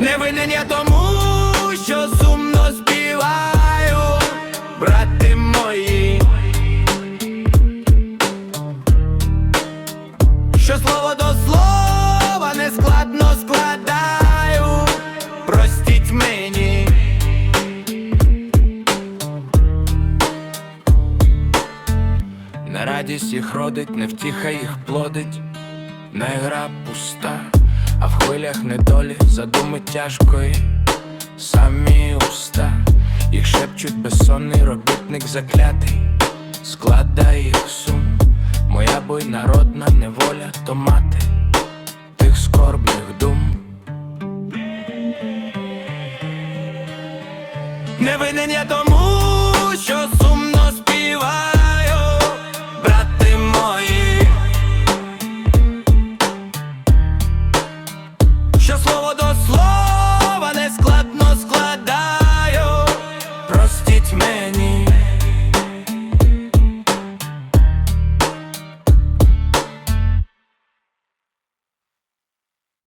Не винен я тому, що сумно співаю, брати мої. Що слово до слова нескладно складаю, простіть мені. На радість їх родить, не втіха їх плодить, не гра пуста, а в хвилях недолі задуми тяжкої, самі уста, їх шепчуть безсонний робітник заклятий, складає їх сум, моя бой народна неволя, то мати. Тих скорбних дум. Не винен я тому, Many